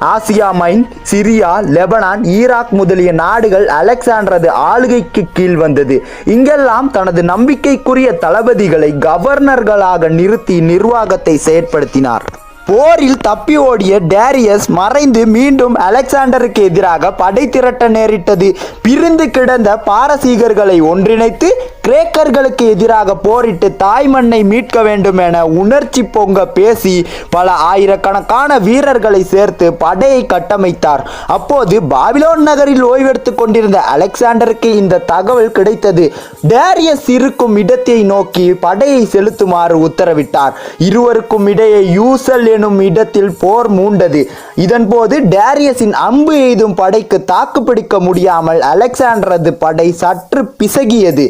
Asia minor Syria Lebanon Iraq முதலிய நாடுகள் அலெக்சாண்டரது ஆளுகைக்கு கீழ் வந்தது. இங்கெல்லாம் தனது நம்பிக்கைக்குரிய தளபதிகளை கவர்னர்களாக நிறுத்தி நிர்வாகத்தை செயற்படுத்தினார். போரில் தப்பி ஓடிய டேரியஸ் மறைந்து மீண்டும் அலெக்சாண்டருக்கு எதிராக படை திரட்ட நேரிட்டது. பிரிந்து கிடந்த பாரசீகர்களை ஒன்றிணைத்து கிரேக்கர்களுக்கு எதிராக போரிட்டு தாய் மண்ணை மீட்க வேண்டும் என உணர்ச்சி பொங்க பேசி பல ஆயிரக்கணக்கான வீரர்களை சேர்த்து படையை கட்டமைத்தார். அப்போது பாபிலோன் நகரில் ஓய்வெடுத்துக் கொண்டிருந்த அலெக்சாண்டருக்கு இந்த தகவல் கிடைத்தது. டேரியஸ் இருக்கும் இடத்தை நோக்கி படையை செலுத்துமாறு உத்தரவிட்டார். இருவருக்கும் இடையே யூசல் எனும் இடத்தில் போர் மூண்டது. இதன்போது டேரியஸின் அம்பு எய்தும் படைக்கு தாக்குப்பிடிக்க முடியாமல் அலெக்சாண்டரது படை சற்று பிசகியது.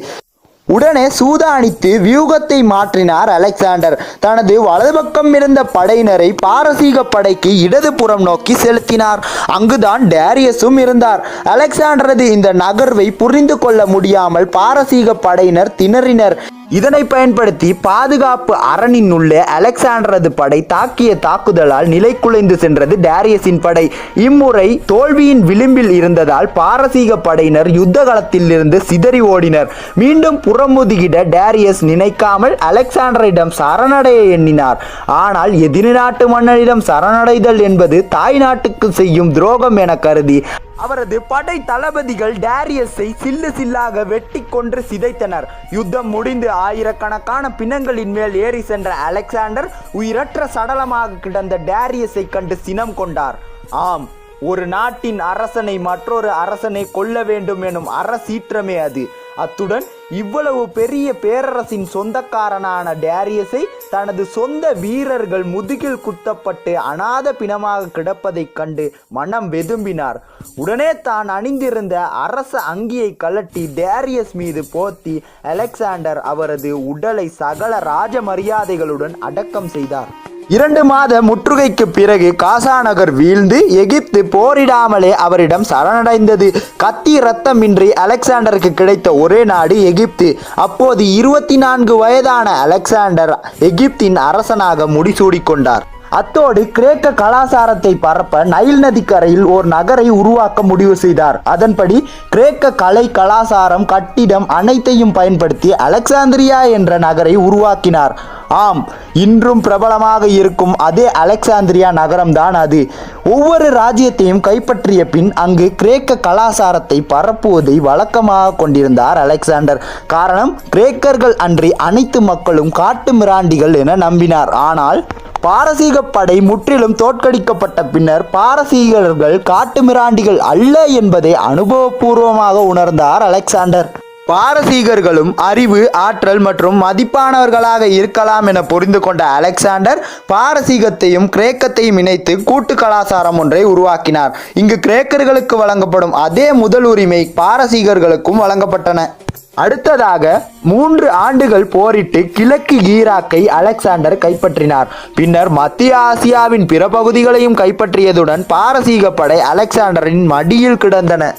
உடனே சூதானித்து வியூகத்தை மாற்றினார் அலெக்சாண்டர். தனது வலது பக்கம் இருந்த படையினரை பாரசீக படைக்கு இடதுபுறம் நோக்கி செலுத்தினார். அங்குதான் டேரியஸும் இருந்தார். அலெக்சாண்டரது இந்த நகர்வை புரிந்து கொள்ள முடியாமல் பாரசீக படையினர் திணறினர். இதனை பயன்படுத்தி பாதுகாப்பு அரணின் உள்ளே அலெக்சாண்டரது படை தாக்கிய தாக்குதலால் நிலைக்குலைந்து சென்றது டேரியஸின் படை. இம்முறை தோல்வியின் விளிம்பில் இருந்ததால் பாரசீக படையினர் யுத்த களத்தில் இருந்து சிதறி ஓடினர். மீண்டும் புறமுதுகிட டேரியஸ் நினைக்காமல் அலெக்சாண்டரிடம் சரணடைய எண்ணினார். ஆனால் எதிரி நாட்டு மன்னரிடம் சரணடைதல் என்பது தாய் நாட்டுக்கு செய்யும் துரோகம் என கருதி அவரது படை தளபதிகள் டேரியஸை சில்லு சில்லாக வெட்டி கொன்று சிதைத்தனர். யுத்தம் முடிந்து ஆயிரக்கணக்கான பிணங்களின் மேல் ஏறி சென்ற அலெக்சாண்டர் உயிரற்ற சடலமாக கிடந்த டேரியஸை கண்டு சினம் கொண்டார். ஆம் ஒரு நாட்டின் அரசனை மற்றொரு அரசனை கொல்ல வேண்டும் எனும் அரசீற்றமே அது. அத்துடன் இவ்வளவு பெரிய பேரரசின் சொந்தக்காரனான டேரியஸை தனது சொந்த வீரர்கள் முதுகில் குத்தப்பட்டு அனாத பிணமாக கிடப்பதைக் கண்டு மனம் வெதும்பினார். உடனே தான் அணிந்திருந்த அரச அங்கியை கழட்டி டேரியஸ் மீது போத்தி அலெக்சாண்டர் அவரது உடலை சகல ராஜ மரியாதைகளுடன் அடக்கம் செய்தார். இரண்டு மாத முற்றுகைக்கு பிறகு காசா நகர் வீழ்ந்து எகிப்து போரிடாமலே அவரிடம் சரணடைந்தது. கத்தி ரத்தமின்றி அலெக்சாண்டருக்கு கிடைத்த ஒரே நாடு எகிப்து. அப்போது இருபத்தி நான்கு வயதான அலெக்சாண்டர் எகிப்தின் அரசனாக முடிசூடிக்கொண்டார். அத்தோடு கிரேக்க கலாசாரத்தை பரப்ப நைல் நதிக்கரையில் ஓர் நகரை உருவாக்க முடிவு செய்தார். அதன்படி கிரேக்க கலை கலாசாரம் கட்டிடம் அனைத்தையும் பயன்படுத்தி அலெக்சாந்திரியா என்ற நகரை உருவாக்கினார். ஆம் இன்றும் பிரபலமாக இருக்கும் அதே அலெக்சாந்திரியா நகரம்தான் அது. ஒவ்வொரு ராஜ்யத்தையும் கைப்பற்றிய பின் அங்கு கிரேக்க கலாசாரத்தை பரப்புவதை வழக்கமாக கொண்டிருந்தார் அலெக்சாண்டர். காரணம் கிரேக்கர்கள் அன்றி அனைத்து மக்களும் காட்டு மிராண்டிகள் என நம்பினார். ஆனால் பாரசீக படை முற்றிலும் தோற்கடிக்கப்பட்ட பின்னர் பாரசீகர்கள் காட்டுமிராண்டிகள் அல்ல என்பதை அனுபவபூர்வமாக உணர்ந்தார் அலெக்சாண்டர். பாரசீகர்களும் அறிவு ஆற்றல் மற்றும் மதிப்பானவர்களாக இருக்கலாம் என புரிந்து கொண்ட அலெக்சாண்டர் பாரசீகத்தையும் கிரேக்கத்தையும் இணைத்து கூட்டு கலாசாரம் ஒன்றை உருவாக்கினார். இங்கு கிரேக்கர்களுக்கு வழங்கப்படும் அதே முதல் உரிமை பாரசீகர்களுக்கும் வழங்கப்பட்டன. அடுத்ததாக மூன்று ஆண்டுகள் போரிட்டு கிழக்கு ஈராக்கை அலெக்சாண்டர் கைப்பற்றினார். பின்னர் மத்திய ஆசியாவின் பிற பகுதிகளையும் கைப்பற்றியதுடன் பாரசீக படை அலெக்சாண்டரின் மடியில் கிடந்தன.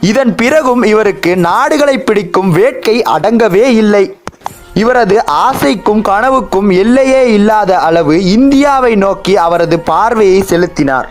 இதன் பிறகும் இவருக்கு நாடுகளை பிடிக்கும் வேட்கை அடங்கவே இல்லை. இவரது ஆசைக்கும் கனவுக்கும் எல்லையே இல்லாத அளவு இந்தியாவை நோக்கி அவரது பார்வையை செலுத்தினார்.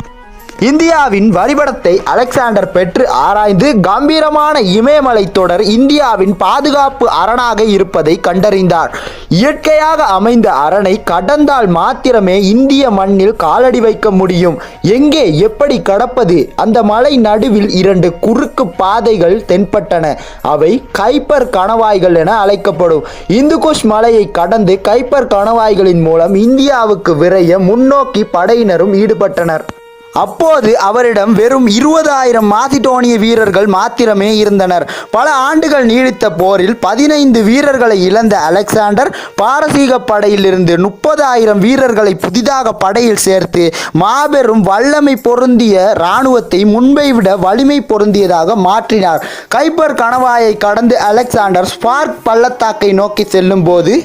இந்தியாவின் வரிபடத்தை அலெக்சாண்டர் பெற்று ஆராய்ந்து கம்பீரமான இமயமலை தொடர் இந்தியாவின் பாதுகாப்பு அரணாக இருப்பதை கண்டறிந்தார். இயற்கையாக அமைந்த அரணை கடந்தால் மாத்திரமே இந்திய மண்ணில் காலடி வைக்க முடியும். எங்கே எப்படி கடப்பது? அந்த மலை நடுவில் இரண்டு குறுக்கு பாதைகள் தென்பட்டன. அவை கைப்பர் கணவாய்கள் என அழைக்கப்படும். இந்துகுஷ் மலையை கடந்து கைப்பர் கணவாய்களின் மூலம் இந்தியாவுக்கு விரைய முன்னோக்கி படையினரும் ஈடுபட்டனர். அப்போது அவரிடம் வெறும் இருபதாயிரம் மாசிடோனிய வீரர்கள் மாத்திரமே இருந்தனர். பல ஆண்டுகள் நீடித்த போரில் பதினைந்து வீரர்களை இழந்த அலெக்சாண்டர் பாரசீக படையிலிருந்து முப்பதாயிரம் வீரர்களை புதிதாக படையில் சேர்த்து மாபெரும் வல்லமை பொருந்திய இராணுவத்தை முன்பை விட வலிமை பொருந்தியதாக மாற்றினார். கைப்பர் கணவாயை கடந்து அலெக்சாண்டர் ஸ்பார்க் பள்ளத்தாக்கை நோக்கி செல்லும் போது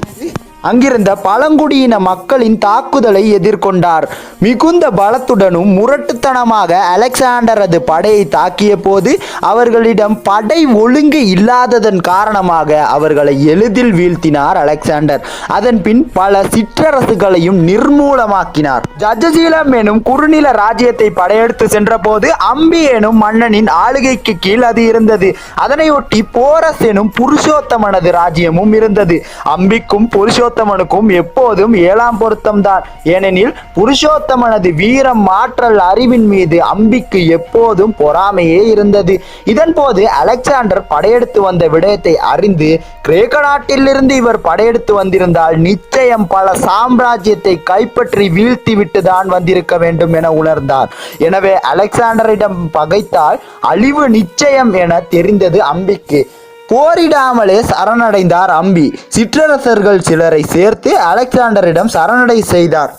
அங்கிருந்த பழங்குடியின மக்களின் தாக்குதலை எதிர்கொண்டார். மிகுந்த பலத்துடனும் முரட்டுத்தனமாக அலெக்சாண்டரது படையை தாக்கிய போது அவர்களிடம் படை ஒழுங்கு இல்லாததன் காரணமாக அவர்களை எளிதில் வீழ்த்தினார் அலெக்சாண்டர். அதன் பின் பல சிற்றரசுகளையும் நிர்மூலமாக்கினார். ஜஜசீலம் எனும் குறுநில ராஜ்யத்தை படையெடுத்து சென்றபோது அம்பி எனும் மன்னனின் ஆளுகைக்கு கீழ் அது இருந்தது. அதனையொட்டி போரஸ் எனும் புருஷோத்தமனது ராஜ்யமும் இருந்தது. அம்பிக்கும் புருஷோத்த புருஷோத்தமனுக்கும் எப்போதும் ஏழாம் பொருத்தம்தான் ஏனெனில் புருஷோத்தமனது வீரம் மாற்றல் அறிவின் மீது அம்பிக்கு எப்போதும் பொறாமையே இருந்தது. இதன் போது அலெக்சாண்டர் படையெடுத்து வந்த விடயத்தை அறிந்து கிரேக்க நாட்டிலிருந்து இவர் படையெடுத்து வந்திருந்தால் நிச்சயம் பல சாம்ராஜ்யத்தை கைப்பற்றி வீழ்த்தி விட்டுதான் வந்திருக்க வேண்டும் என உணர்ந்தார். எனவே அலெக்சாண்டரிடம் பகைத்தால் அழிவு நிச்சயம் என தெரிந்தது அம்பிக்கு. போரிடாமலே சரணடைந்தார் அம்பி. சிற்றரசர்கள் சிலரை சேர்த்து அலெக்சாண்டரிடம் சரணடை செய்தார்.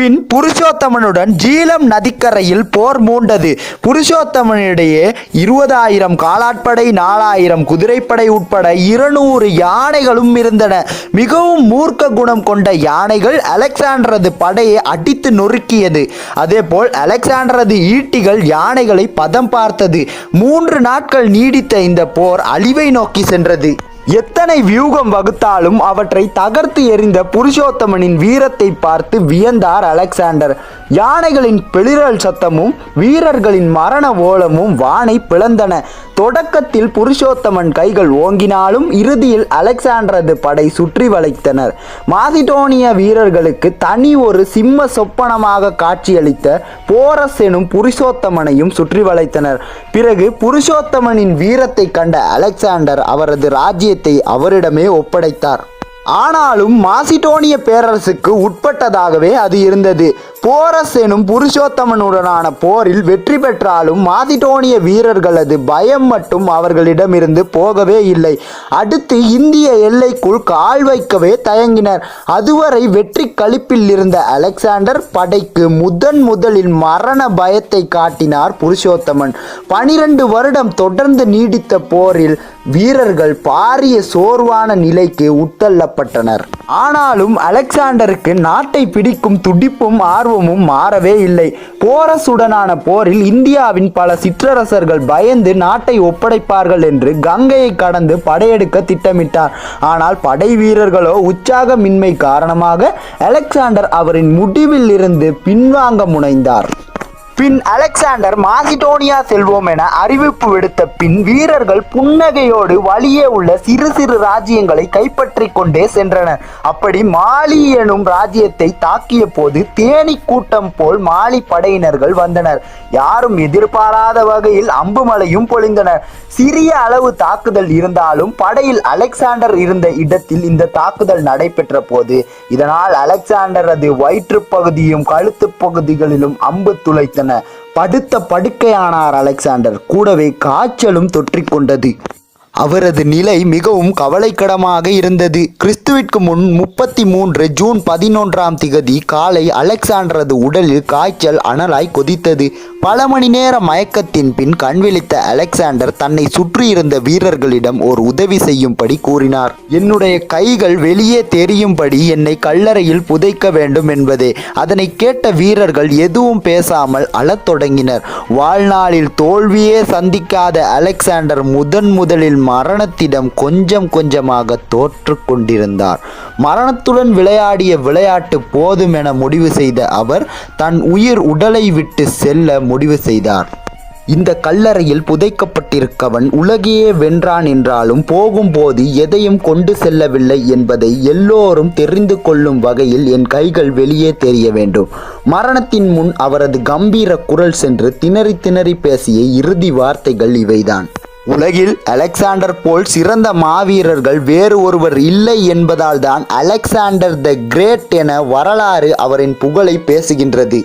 பின் புருஷோத்தமனுடன் ஜீலம் நதிக்கரையில் போர் மூண்டது. புருஷோத்தமனிடையே இருபதாயிரம் காலாட்படை நாலாயிரம் குதிரைப்படை உட்பட இருநூறு யானைகளும் இருந்தன. மிகவும் மூர்க்க குணம் கொண்ட யானைகள் அலெக்சாண்டரது படையை அடித்து நொறுக்கியது. அதேபோல் அலெக்சாண்டரது ஈட்டிகள் யானைகளை பதம் பார்த்தது. மூன்று நாட்கள் நீடித்த இந்த போர் அழிவை நோக்கி சென்றது. எத்தனை வியூகம் வகுத்தாலும் அவற்றை தகர்த்து எறிந்த புருஷோத்தமனின் வீரத்தை பார்த்து வியந்தார் அலெக்சாண்டர். யானைகளின் பிளிரல் சத்தமும் வீரர்களின் மரண ஓலமும் வானை பிளந்தன. தொடக்கத்தில் புருஷோத்தமன் கைகள் ஓங்கினாலும் இறுதியில் அலெக்சாண்டரது படை சுற்றி வளைத்தனர். மாசிடோனிய வீரர்களுக்கு தனி ஒரு சிம்ம சொப்பனமாக காட்சியளித்த போரஸ் எனும் புருஷோத்தமனையும் சுற்றி வளைத்தனர். பிறகு புருஷோத்தமனின் வீரத்தை கண்ட அலெக்சாண்டர் அவரது ராஜ்யத்தை அவரிடமே ஒப்படைத்தார். ஆனாலும் மாசிடோனிய பேரரசுக்கு உட்பட்டதாகவே அது இருந்தது. போரஸ் எனும் புருஷோத்தமனுடனான போரில் வெற்றி பெற்றாலும் மாசிடோனிய வீரர்களது பயம் மட்டும் அவர்களிடமிருந்து போகவே இல்லை. அடுத்து இந்திய எல்லைக்குள் கால் வைக்கவே தயங்கினர். அதுவரை வெற்றி களிப்பில் இருந்த அலெக்சாண்டர் படைக்கு முதன் முதலில் மரண பயத்தை காட்டினார் புருஷோத்தமன். பனிரெண்டு வருடம் தொடர்ந்து நீடித்த போரில் வீரர்கள் பாரிய சோர்வான நிலைக்கு உட்தள்ளப்பட்டனர். ஆனாலும் அலெக்சாண்டருக்கு நாட்டை பிடிக்கும் துடிப்பும் ஆர்வமும் மாறவே இல்லை. போரசுடனான போரில் இந்தியாவின் பல சிற்றரசர்கள் பயந்து நாட்டை ஒப்படைப்பார்கள் என்று கங்கையை கடந்து படையெடுக்க திட்டமிட்டார். ஆனால் படை வீரர்களோ உற்சாகமின்மை காரணமாக அலெக்சாண்டர் அவரின் முடிவில் இருந்து பின்வாங்க முனைந்தார். பின் அலெக்சாண்டர் மாசிடோனியா செல்வோம் என அறிவிப்பு விடுத்த பின் வீரர்கள் புன்னகையோடு வழியே உள்ள சிறு சிறு ராஜ்யங்களை கைப்பற்றி கொண்டே சென்றனர். அப்படி மாலி எனும் ராஜ்யத்தை தாக்கிய போது தேனி கூட்டம் போல் மாலி படையினர்கள் வந்தனர். யாரும் எதிர்பாராத வகையில் அம்புமலையும் பொழிந்தனர் சிறிய அளவு தாக்குதல் இருந்தாலும் படையில் அலெக்சாண்டர் இருந்த இடத்தில் இந்த தாக்குதல் நடைபெற்ற போது இதனால் அலெக்சாண்டரது வயிற்றுப் பகுதியும் கழுத்து பகுதிகளிலும் அம்பு துளைத்தன. படுத்த படுக்கையானார் அலெக்சாண்டர். கூடவே காய்ச்சலும் தொற்றிக்கொண்டது. அவரது நிலை மிகவும் கவலைக்கிடமாக இருந்தது. கிறிஸ்துவிற்கு முன் முப்பத்தி மூன்று ஜூன் பதினொன்றாம் திகதி காலை அலெக்சாண்டரது உடலில் காய்ச்சல் அனலாய் கொதித்தது. பல மணி நேர மயக்கத்தின் பின் கண்விழித்த அலெக்சாண்டர் தன்னை சுற்றியிருந்த வீரர்களிடம் ஒரு உதவி செய்யும்படி கூறினார். என்னுடைய கைகள் வெளியே தெரியும்படி என்னை கல்லறையில் புதைக்க வேண்டும் என்பதே. அதனை கேட்ட வீரர்கள் எதுவும் பேசாமல் அழத் தொடங்கினர். வாழ்நாளில் தோல்வியே சந்திக்காத அலெக்சாண்டர் முதன் முதலில் மரணத்திடம் கொஞ்சம் கொஞ்சமாக தோற்று கொண்டிருந்தார். மரணத்துடன் விளையாடிய விளையாட்டு போதும் என முடிவு செய்த அவர் தன் உயிர் உடலை விட்டு செல்ல முடிவு செய்தார். இந்த கல்லறையில் புதைக்கப்பட்டிருக்கவன் உலகையே வென்றான் என்றாலும் போகும்போது எதையும் கொண்டு செல்லவில்லை என்பதை எல்லோரும் தெரிந்து கொள்ளும் வகையில் என் கைகள் வெளியே தெரிய வேண்டும். மரணத்தின் முன் அவரது கம்பீர குரல் சென்று திணறி திணறி பேசிய இறுதி வார்த்தைகள் இவைதான். உலகில் அலெக்சாண்டர் போல் சிறந்த மாவீரர்கள் வேறு ஒருவர் இல்லை என்பதால்தான் அலெக்சாண்டர் த கிரேட் என வரலாறு அவரின் புகழை பேசுகின்றது.